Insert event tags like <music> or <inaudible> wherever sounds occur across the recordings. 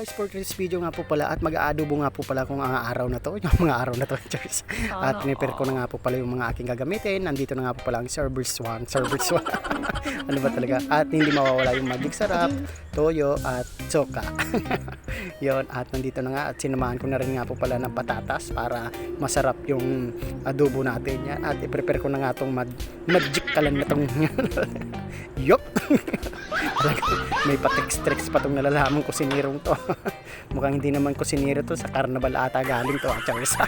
guys, for this video nga po pala at mag-aadobo nga po pala kung ang araw na to, <laughs> yung mga araw na to, <laughs> Cheers. At prepare ko na nga po pala yung mga aking gagamitin. Nandito na nga po pala ang Servers 1, Servers 1. ano ba talaga? At hindi mawawala yung magic sarap, toyo at choka. <laughs> yon at nandito na nga at sinamahan ko na rin nga po pala ng patatas para masarap yung adobo natin yan. At i-prepare ko na nga tong mag magic kalan na tong Yup! <laughs> May patex-trex pa tong nalalaman kusinirong to. <laughs> Mukhang hindi naman kusiniro to sa carnival ata galing to. ah, Charles. <laughs>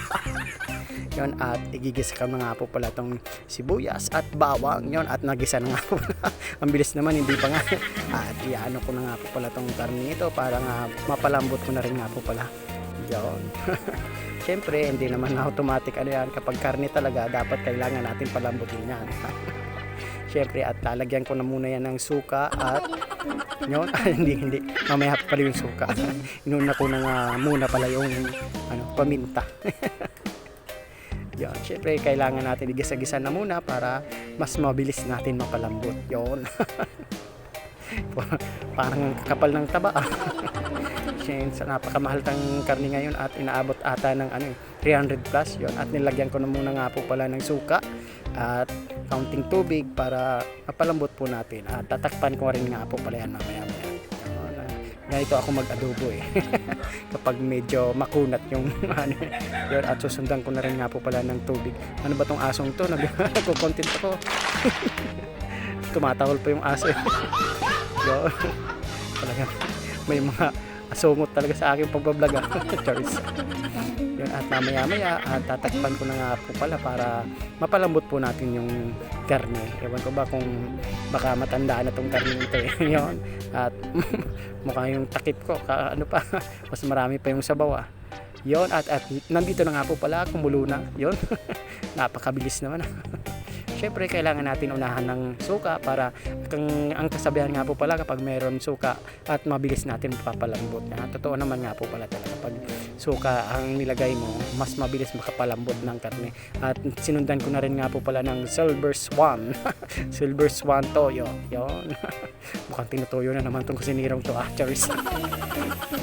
yon at igigisa ka na nga po pala tong sibuyas at bawang yon at nagisa na nga po ang bilis naman hindi pa nga at iano ko na nga po pala tong karne nito para nga mapalambot ko na rin nga po pala yon Siyempre, hindi naman na automatic ano yan. Kapag karne talaga, dapat kailangan natin palambutin yan. Siyempre, at lalagyan ko na muna yan ng suka at yun, <laughs> hindi, hindi. Mamaya pa pala yung suka. <laughs> Inuna ko na nga muna pala yung ano, paminta. <laughs> Yan, syempre kailangan natin igisa-gisa na muna para mas mabilis natin mapalambot. Yon. Parang ang kapal ng taba. Since napakamahal tang karne ngayon at inaabot ata ng ano, eh, 300 plus yon at nilagyan ko na muna nga po pala ng suka at counting tubig para mapalambot po natin. At tatakpan ko rin nga po pala yan mamaya maya. Ah, ganito ako mag-adobo eh. <laughs> Kapag medyo makunat yung <laughs> ano. Yun, at susundan ko na rin nga po pala ng tubig. Ano ba tong asong to? Nag- <laughs> nagko-content ako. Tumatahol pa yung aso yun. Talaga may mga asungot talaga sa aking pagbablog ah. <laughs> Yun at mamaya maya at tatakpan ko na nga po pala para mapalambot po natin yung karne. Ewan ko ba kung baka matanda na tong karne nito eh. <laughs> Yun. At <laughs> mukha yung takip ko ka, ano pa mas marami pa yung sabaw ah. Yon at, at nandito na nga po pala kumulo na. Yon napakabilis naman Siyempre, kailangan natin unahan ng suka para kung ang kasabihan nga po pala kapag mayroon suka at mabilis natin mapapalambot. Na, totoo naman nga po pala talaga. Pag suka ang nilagay mo, mas mabilis makapalambot ng karne. At sinundan ko na rin nga po pala ng Silver Swan. <laughs> Silver Swan Toyo. Yon. <laughs> Mukhang tinutuyo na naman itong kusinirong to. Ah, Charis.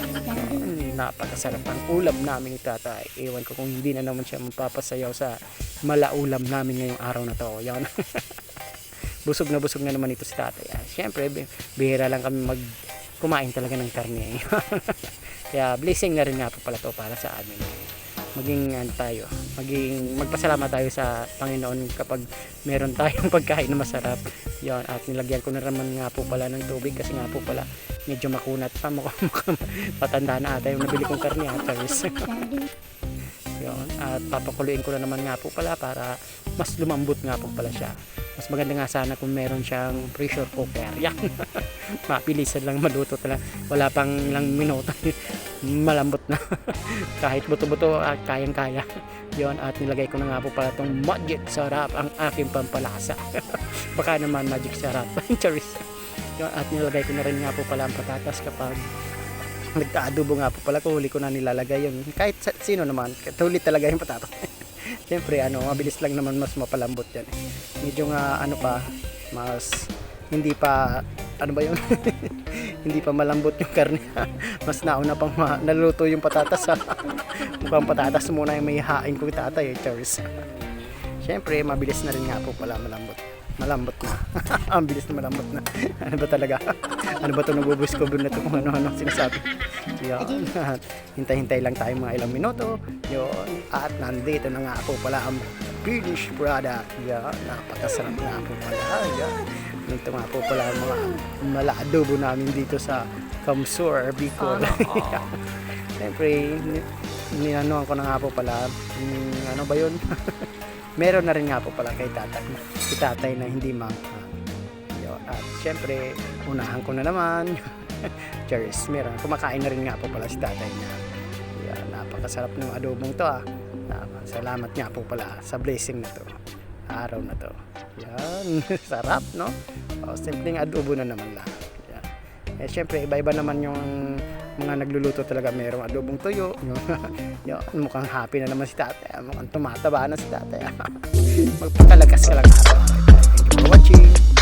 <laughs> Napakasarap ang ulam namin ni tatay. Ewan ko kung hindi na naman siya mapapasayaw sa malaulam namin ngayong araw na to. Yan. <laughs> busog na busog na naman ito si tatay. Ah, Siyempre, bi- bihira lang kami mag kumain talaga ng karne. <laughs> Kaya blessing na rin nga po pala to para sa amin. Maging ano tayo, maging magpasalamat tayo sa Panginoon kapag meron tayong <laughs> pagkain na masarap. Yon at nilagyan ko na naman nga po pala ng tubig kasi nga po pala medyo makunat pa mukhang matanda na ata yung nabili kong karne at Yun. At papakuluin ko na naman nga po pala para mas lumambot nga po pala siya. Mas maganda nga sana kung meron siyang pressure cooker. <laughs> Yan. Mapilisan lang maluto talaga. Wala pang ilang minuto. <laughs> Malambot na. <laughs> Kahit buto-buto, ah, kayang-kaya. Yon at nilagay ko na nga po pala itong magic sarap ang aking pampalasa. Baka naman magic sarap. Charis. Yun, at nilagay ko na rin nga po pala ang patatas kapag <laughs> nagka-adobo nga po pala ko huli ko na nilalagay yun. Kahit sino naman kahit huli talaga yung patatas <laughs> Siyempre ano mabilis lang naman mas mapalambot yan. Medyo nga ano pa mas hindi pa ano ba yun? <laughs> Hindi pa malambot yung karne. Mas nauna pang ma- naluto yung patatas ha. mukhang patatas muna yung may hain ko tatay eh Charles. Siyempre mabilis na rin nga po pala malambot malambot na ang bilis na malambot na ano ba talaga ano ba ito nagbubuskover na ito kung ano-ano sinasabi yun hintay-hintay lang tayo mga ilang minuto yun at nandito na nga ako pala ang finished product yan napakasarap na po pala yan ito nga po pala ang mga malaadobo namin dito sa Kamsur Bicol siyempre ni- ninanuhan ko na nga po pala mm, ano ba yun meron na rin nga po pala kay tatay, si tatay na hindi manghang. Yun. At syempre, unahan ko na naman. <laughs> Cheers, meron. Kumakain na rin nga po pala si tatay na. Yan, napakasarap ng adobong to ah. Salamat nga po pala sa blessing na to. Araw na to. Yan, <laughs> sarap no? O, simpleng adobo na naman lahat. Yan. Eh, syempre, iba-iba naman yung mga nagluluto talaga merong adobong tuyo. Yo, <laughs> mukhang happy na naman si tatay. Mukhang tumataba na si tatay. <laughs> Magpakalakas ka lang. Thank you for watching.